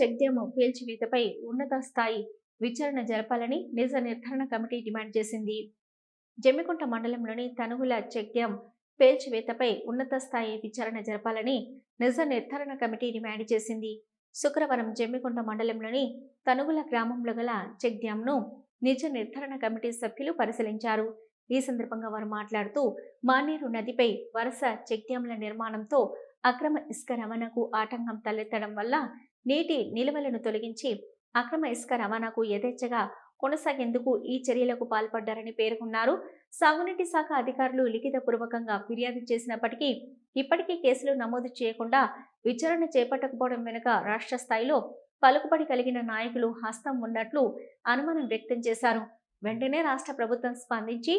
Check పేల్చివేతపై ఉన్నత స్థాయి విచారణ జరపాలని నిజ నిర్ధారణ కమిటీ డిమాండ్ చేసింది. జమ్మికుంట మండలంలోని తనుగుల చెక్ డ్యాం పేల్చివేతపై ఉన్నత స్థాయి విచారణ జరపాలని నిజ నిర్ధారణ కమిటీ డిమాండ్ చేసింది. శుక్రవారం జమ్మికుంట మండలంలోని తనుగుల గ్రామంలో గల చెక్ డ్యాంను నిజ నిర్ధారణ కమిటీ సభ్యులు పరిశీలించారు. ఈ సందర్భంగా వారు మాట్లాడుతూ మానేరు నదిపై వరుస చెక్ డ్యాంల నిర్మాణంతో అక్రమ ఇసుక రవాణాకు ఆటంకం తలెత్తడం వల్ల నీటి నిల్వలను తొలగించి అక్రమ ఇసుక రవాణాకు యథేచ్ఛగా కొనసాగేందుకు ఈ చర్యలకు పాల్పడ్డారని పేర్కొన్నారు. సాగునీటి శాఖ అధికారులు లిఖితపూర్వకంగా ఫిర్యాదు చేసినప్పటికీ ఇప్పటికీ కేసులు నమోదు చేయకుండా విచారణ చేపట్టకపోవడం వెనుక రాష్ట్ర స్థాయిలో పలుకుబడి కలిగిన నాయకులు హస్తం ఉన్నట్లు అనుమానం వ్యక్తం చేశారు. వెంటనే రాష్ట్ర ప్రభుత్వం స్పందించి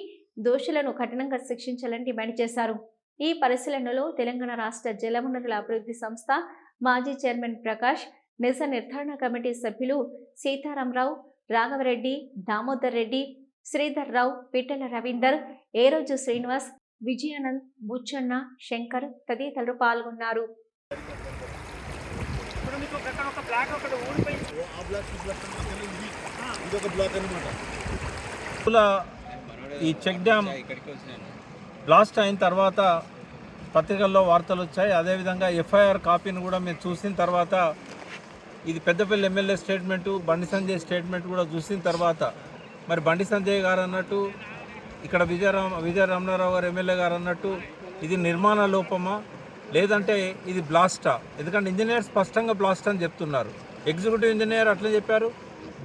దోషులను కఠినంగా శిక్షించాలని డిమాండ్ చేశారు. ఈ పరిశీలనలో తెలంగాణ రాష్ట్ర జలవనరుల అభివృద్ధి సంస్థ మాజీ చైర్మన్ ప్రకాష్ నిజ నిర్ధారణ కమిటీ సభ్యులు సీతారామరావు రాఘవరెడ్డి దామోదర్ రెడ్డి శ్రీధర్ రావు పిట్టల రవీందర్ ఏరోజు శ్రీనివాస్ విజయానంద్ బుచ్చన్న శంకర్ తదితరులు పాల్గొన్నారు. ఇప్పుడు మీకు అక్కడ ఒక బ్లాక్ ఒకటి ఊడిపోయింది ఆ బ్లాక్ ఈ బ్లాక్ అన్నమాట ఇది ఇది ఒక బ్లాక్ అనమాట ల ఈ చెక్ డ్యామ్ బ్లాస్ట్ అయిన తర్వాత పత్రికల్లో వార్తలు వచ్చాయి. అదేవిధంగా ఎఫ్ఐఆర్ కాపీని కూడా మేము చూసిన తర్వాత ఇది Peddapalli MLA statement Bandi Sanjay statement కూడా చూసిన తర్వాత మరి బండి సంజయ్ గారు అన్నట్టు ఇక్కడ విజయరామ విజయ రమణారావు గారు ఎమ్మెల్యే గారు అన్నట్టు ఇది నిర్మాణ లోపమా? లేదంటే ఇది బ్లాస్టా? ఎందుకంటే ఇంజనీర్ స్పష్టంగా బ్లాస్ట్ అని చెప్తున్నారు. ఎగ్జిక్యూటివ్ ఇంజనీర్ అట్లా చెప్పారు.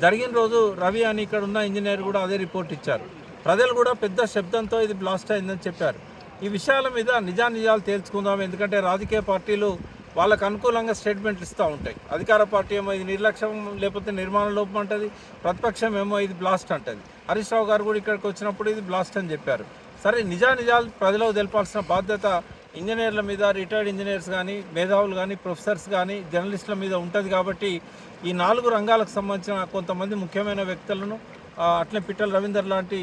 జరిగిన రోజు రవి అని ఇక్కడ ఉన్న ఇంజనీర్ కూడా అదే రిపోర్ట్ ఇచ్చారు. ప్రజలు కూడా పెద్ద శబ్దంతో ఇది బ్లాస్ట్ అయిందని చెప్పారు. ఈ విషయాల మీద నిజానిజాలు తేల్చుకుందాం. ఎందుకంటే రాజకీయ పార్టీలు వాళ్ళకు అనుకూలంగా స్టేట్మెంట్లు ఇస్తూ ఉంటాయి. అధికార పార్టీ ఏమో ఇది నిర్లక్ష్యం లేకపోతే నిర్మాణ లోపం అంటది ప్రతిపక్షం ఏమో ఇది బ్లాస్ట్ అంటది. హరీష్ రావు గారు కూడా ఇక్కడికి వచ్చినప్పుడు ఇది బ్లాస్ట్ అని చెప్పారు. సరే నిజానిజాలు ప్రజలకు తెలపాల్సిన బాధ్యత ఇంజనీర్ల మీద రిటైర్డ్ ఇంజనీర్స్ కానీ మేధావులు కానీ ప్రొఫెసర్స్ కానీ జర్నలిస్టుల మీద ఉంటుంది కాబట్టి ఈ నాలుగు రంగాలకు సంబంధించిన కొంతమంది ముఖ్యమైన వ్యక్తులను అట్లే పిట్టల రవీందర్ లాంటి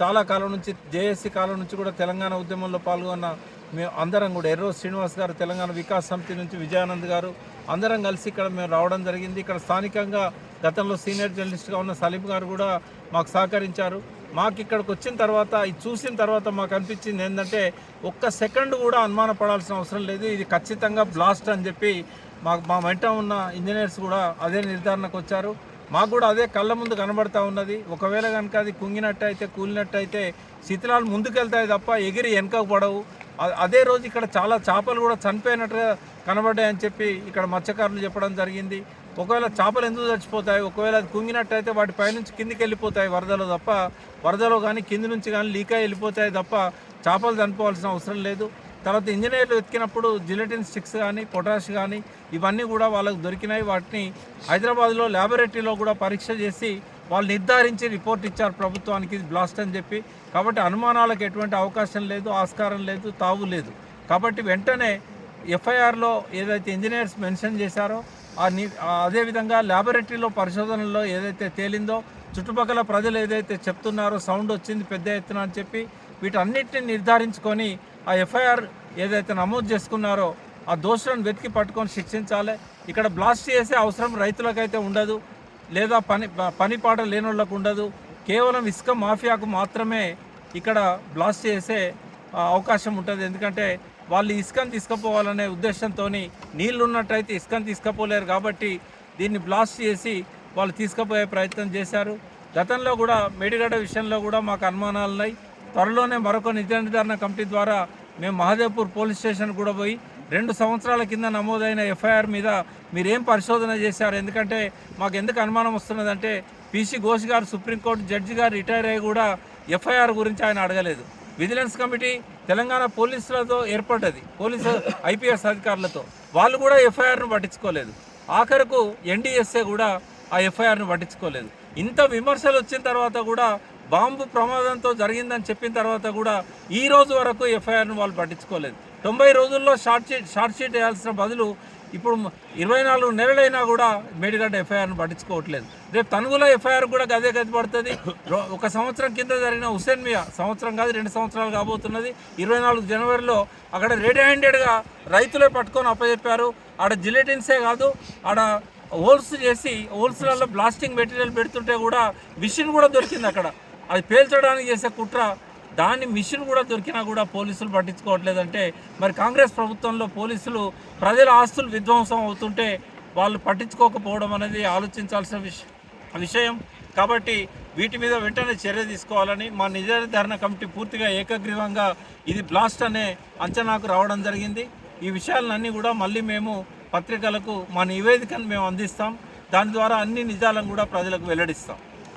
చాలా కాలం నుంచి జేఏసీ కాలం నుంచి కూడా తెలంగాణ ఉద్యమంలో పాల్గొన్న మేము అందరం కూడా ఎర్రో శ్రీనివాస్ గారు తెలంగాణ వికాస్ సమితి నుంచి విజయానంద్ గారు అందరం కలిసి ఇక్కడ మేము రావడం జరిగింది. ఇక్కడ స్థానికంగా గతంలో సీనియర్ జర్నలిస్ట్గా ఉన్న సలీం గారు కూడా మాకు సహకరించారు. మాకు ఇక్కడికి వచ్చిన తర్వాత ఇది చూసిన తర్వాత మాకు అనిపించింది ఏంటంటే ఒక్క సెకండ్ కూడా అనుమాన పడాల్సిన అవసరం లేదు. ఇది ఖచ్చితంగా బ్లాస్ట్ అని చెప్పి మాకు మా వెంట ఉన్న ఇంజనీర్స్ కూడా అదే నిర్ధారణకు వచ్చారు. మాకు కూడా అదే కళ్ళ ముందు కనబడతా ఉన్నది. ఒకవేళ కనుక అది కుంగినట్టయితే కూలినట్టయితే శిథిలాలు ముందుకెళ్తాయి తప్ప ఎగిరి వెనకకు పడవు. అదే రోజు ఇక్కడ చాలా చేపలు కూడా చనిపోయినట్టుగా కనబడ్డాయని చెప్పి ఇక్కడ మత్స్యకారులు చెప్పడం జరిగింది. ఒకవేళ చేపలు ఎందుకు చచ్చిపోతాయి? ఒకవేళ అది కుంగినట్టయితే వాటి పైనుంచి కిందికి వెళ్ళిపోతాయి వరదలో తప్ప. వరదలో కానీ కింది నుంచి కానీ లీక్ అయి వెళ్ళిపోతాయి తప్ప చేపలు చనిపోవాల్సిన అవసరం లేదు. తర్వాత ఇంజనీర్లు వెతికినప్పుడు జిలెటిన్ స్టిక్స్ కానీ పొటాష్ కానీ ఇవన్నీ కూడా వాళ్ళకు దొరికినాయి. వాటిని హైదరాబాద్లో ల్యాబొరేటరీలో కూడా పరీక్ష చేసి వాళ్ళు నిర్ధారించి రిపోర్ట్ ఇచ్చారు ప్రభుత్వానికి బ్లాస్ట్ అని చెప్పి. కాబట్టి అనుమానాలకు ఎటువంటి అవకాశం లేదు ఆస్కారం లేదు తావు లేదు. కాబట్టి వెంటనే ఎఫ్ఐఆర్లో ఏదైతే ఇంజనీర్స్ మెన్షన్ చేశారో అదేవిధంగా ల్యాబొరేటరీలో పరిశోధనలో ఏదైతే తేలిందో చుట్టుపక్కల ప్రజలు ఏదైతే చెప్తున్నారో సౌండ్ వచ్చింది పెద్ద ఎత్తున అని చెప్పి వీటన్నిటిని నిర్ధారించుకొని ఆ ఎఫ్ఐఆర్ ఏదైతే నమోదు చేసుకున్నారో ఆ దోషులను వెతికి పట్టుకొని శిక్షించాలి. ఇక్కడ బ్లాస్ట్ చేసే అవసరం రైతులకైతే ఉండదు. లేదా పని పనిపాట పని పాట లేని వాళ్ళకు ఉండదు. కేవలం ఇసుక మాఫియాకు మాత్రమే ఇక్కడ బ్లాస్ట్ చేసే అవకాశం ఉంటుంది. ఎందుకంటే వాళ్ళు ఇసుకను తీసుకుపోవాలనే ఉద్దేశంతో నీళ్ళు ఉన్నట్టయితే ఇసుకను తీసుకుపోలేరు కాబట్టి దీన్ని బ్లాస్ట్ చేసి వాళ్ళు తీసుకుపోయే ప్రయత్నం చేశారు. గతంలో కూడా మేడిగడ్డ విషయంలో కూడా మాకు అనుమానాలు ఉన్నాయి త్వరలోనే మరొక నిజ నిర్ధారణ కమిటీ ద్వారా మేము మహదేవ్పూర్ పోలీస్ స్టేషన్ కూడా పోయి రెండు సంవత్సరాల కింద నమోదైన ఎఫ్ఐఆర్ మీద మీరేం పరిశోధన చేశారు? ఎందుకంటే మాకు ఎందుకు అనుమానం వస్తున్నదంటే పీసీ ఘోష్ గారు సుప్రీంకోర్టు జడ్జి గారు రిటైర్ అయ్యి కూడా ఎఫ్ఐఆర్ గురించి ఆయన అడగలేదు. విజిలెన్స్ కమిటీ తెలంగాణ పోలీసులతో ఏర్పడ్డది పోలీసు ఐపీఎస్ అధికారులతో. వాళ్ళు కూడా ఎఫ్ఐఆర్ను పట్టించుకోలేదు. ఆఖరకు ఎన్డీఎస్ఏ కూడా ఆ ఎఫ్ఐఆర్ను పట్టించుకోలేదు. ఇంత విమర్శలు వచ్చిన తర్వాత కూడా బాంబు ప్రమాదంతో జరిగిందని చెప్పిన తర్వాత కూడా ఈ రోజు వరకు ఎఫ్ఐఆర్ను వాళ్ళు పట్టించుకోలేదు. తొంభై రోజుల్లో షార్ట్ షీట్ షార్ట్ షీట్ వేయాల్సిన బదులు ఇప్పుడు ఇరవై నాలుగు నెలలైనా కూడా మేడిగడ్డ ఎఫ్ఐఆర్ను పట్టించుకోవట్లేదు. రేపు తనుగుల ఎఫ్ఐఆర్ కూడా గదే గది పడుతుంది. ఒక సంవత్సరం కింద జరిగిన హుసేన్ మియా సంవత్సరం కాదు రెండు సంవత్సరాలు కాబోతున్నది. ఇరవై నాలుగు జనవరిలో అక్కడ రెడీ హ్యాండెడ్గా రైతులే పట్టుకొని అప్పచెప్పారు. ఆడ జిలెటిన్సే కాదు ఆడ హోల్స్ చేసి హోల్స్లలో బ్లాస్టింగ్ మెటీరియల్ పెడుతుంటే కూడా మిషన్ కూడా దొరికింది అక్కడ. అది పేల్చడానికి చేసే కుట్ర దాని మిషన్ కూడా దొరికినా కూడా పోలీసులు పట్టించుకోవట్లేదంటే మరి కాంగ్రెస్ ప్రభుత్వంలో పోలీసులు ప్రజల ఆస్తులు విధ్వంసం అవుతుంటే వాళ్ళు పట్టించుకోకపోవడం అనేది ఆలోచించాల్సిన విషయం విషయం. కాబట్టి వీటి మీద వెంటనే చర్య తీసుకోవాలని మా నిజ కమిటీ పూర్తిగా ఏకగ్రీవంగా ఇది బ్లాస్ట్ అనే అంచనాకు రావడం జరిగింది. ఈ విషయాలన్నీ కూడా మళ్ళీ మేము పత్రికలకు మా నివేదికను మేము అందిస్తాం. దాని ద్వారా అన్ని నిజాలను కూడా ప్రజలకు వెల్లడిస్తాం.